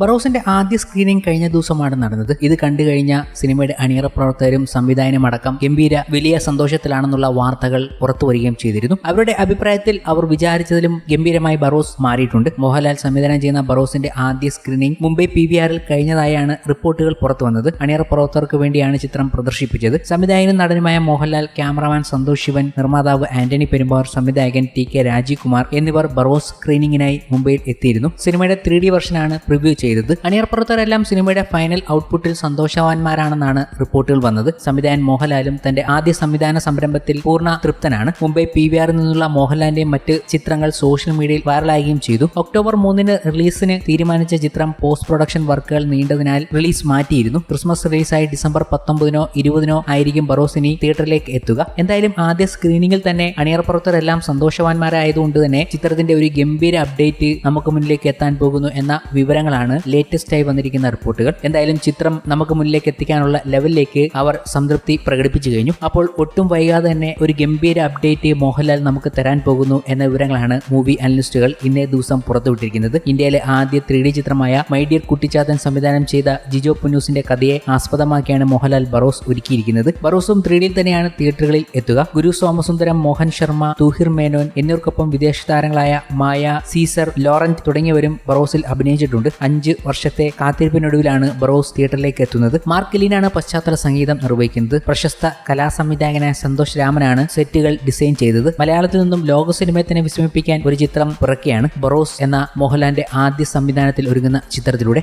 ബറോസിന്റെ ആദ്യ സ്ക്രീനിംഗ് കഴിഞ്ഞ ദിവസമാണ് നടന്നത്. ഇത് കണ്ടു കഴിഞ്ഞ സിനിമയുടെ അണിയറ പ്രവർത്തകരും സംവിധായകനും അടക്കം ഗംഭീര വലിയ സന്തോഷത്തിലാണെന്നുള്ള വാർത്തകൾ പുറത്തു വരികയും ചെയ്തിരുന്നു. അവരുടെ അഭിപ്രായത്തിൽ അവർ വിചാരിച്ചതിലും ഗംഭീരമായി ബറോസ് മാറിയിട്ടുണ്ട്. മോഹൻലാൽ സംവിധാനം ചെയ്യുന്ന ബറോസിന്റെ ആദ്യ സ്ക്രീനിംഗ് മുംബൈ പി വി ആറിൽ കഴിഞ്ഞതായാണ് റിപ്പോർട്ടുകൾ പുറത്തു വന്നത്. അണിയറ പ്രവർത്തകർക്ക് വേണ്ടിയാണ് ചിത്രം പ്രദർശിപ്പിച്ചത്. സംവിധായകനും നടനുമായ മോഹൻലാൽ ക്യാമറമാൻ സന്തോഷ് ശിവൻ നിർമ്മാതാവ് ആന്റണി പെരുമ്പാർ സംവിധായകൻ ടി കെ രാജീവ് കുമാർ എന്നിവർ ബറോസ് സ്ക്രീനിങ്ങിനായി മുംബൈയിൽ എത്തിയിരുന്നു. സിനിമയുടെ ത്രീ ഡി വെർഷനാണ് പ്രിവ്യൂ ചെയ്തത്. അണിയർപ്പുറത്തവരെല്ലാം സിനിമയുടെ ഫൈനൽ ഔട്ട്പുട്ടിൽ സന്തോഷവാന്മാരാണെന്നാണ് റിപ്പോർട്ടുകൾ വന്നത്. സംവിധായകൻ മോഹൻലാലും തന്റെ ആദ്യ സംവിധാന സംരംഭത്തിൽ പൂർണ തൃപ്തനാണ്. മുംബൈ പി വി ആറിൽ നിന്നുള്ള മോഹൻലാലിന്റെയും മറ്റ് ചിത്രങ്ങൾ സോഷ്യൽ മീഡിയയിൽ വൈറലാകുകയും ചെയ്തു. ഒക്ടോബർ മൂന്നിന് റിലീസിന് തീരുമാനിച്ച ചിത്രം പോസ്റ്റ് പ്രൊഡക്ഷൻ വർക്കുകൾ നീണ്ടതിനാൽ റിലീസ് മാറ്റിയിരുന്നു. ക്രിസ്മസ് റിലീസായി ഡിസംബർ പത്തൊമ്പതിനോ ഇരുപതിനോ ആയിരിക്കും ബറോസിനി തിയേറ്ററിലേക്ക് എത്തുക. എന്തായാലും ആദ്യ സ്ക്രീനിംഗിൽ തന്നെ അണിയർ പ്രവർത്തകരെല്ലാം സന്തോഷവാന്മാരായതുകൊണ്ട് തന്നെ ചിത്രത്തിന്റെ ഒരു ഗംഭീര അപ്ഡേറ്റ് നമുക്ക് മുന്നിലേക്ക് എത്താൻ പോകുന്നു എന്ന വിവരങ്ങളാണ് ലേറ്റസ്റ്റ് ആയി വന്നിരിക്കുന്ന റിപ്പോർട്ടുകൾ. എന്തായാലും ചിത്രം നമുക്ക് മുന്നിലേക്ക് എത്തിക്കാനുള്ള ലെവലിലേക്ക് അവർ സംതൃപ്തി പ്രകടിപ്പിച്ചു കഴിഞ്ഞു. അപ്പോൾ ഒട്ടും വൈകാതെ തന്നെ ഒരു ഗംഭീര അപ്ഡേറ്റ് മോഹൻലാൽ നമുക്ക് തരാൻ പോകുന്നു എന്ന വിവരങ്ങളാണ് മൂവി അനലിസ്റ്റുകൾ ഇന്നേ ദിവസം പുറത്തുവിട്ടിരിക്കുന്നത്. ഇന്ത്യയിലെ ആദ്യ ത്രീ ഡി ചിത്രമായ മൈഡിയർ കുട്ടിച്ചാത്തൻ സംവിധാനം ചെയ്ത ജിജോ പുന്നൂസിന്റെ കഥയെ ആസ്പദമാക്കിയാണ് മോഹൻലാൽ ബറോസ് ഒരുക്കിയിരിക്കുന്നത്. ബറോസും ത്രീ ഡിയിൽ തന്നെയാണ് തിയേറ്ററുകളിൽ എത്തുക. ഗുരു സോമസുന്ദരം മോഹൻ ശർമ്മ തുഹിർ മേനോൻ എന്നിവർക്കൊപ്പം വിദേശ താരങ്ങളായ മായ സീസർ ലോറന്റ് തുടങ്ങിയവരും ബറോസിൽ അഭിനയിച്ചിട്ടുണ്ട്. അഞ്ച് വർഷത്തെ കാത്തിരിപ്പിനൊടുവിലാണ് ബറോസ് തിയേറ്ററിലേക്ക് എത്തുന്നത്. മാർക്കലിനാണ് പശ്ചാത്തല സംഗീതം നിർവഹിക്കുന്നത്. പ്രശസ്ത കലാസംവിധായകനായ സന്തോഷ് രാമനാണ് സെറ്റുകൾ ഡിസൈൻ ചെയ്തത്. മലയാളത്തിൽ നിന്നും ലോക സിനിമയെ തന്നെ വിസ്മയിപ്പിക്കാൻ ഒരു ചിത്രം പിറക്കുകയാണ് ബറോസ് എന്ന മോഹൻലാലിന്റെ ആദ്യ സംവിധാനത്തിൽ ഒരുങ്ങുന്ന ചിത്രത്തിലൂടെ.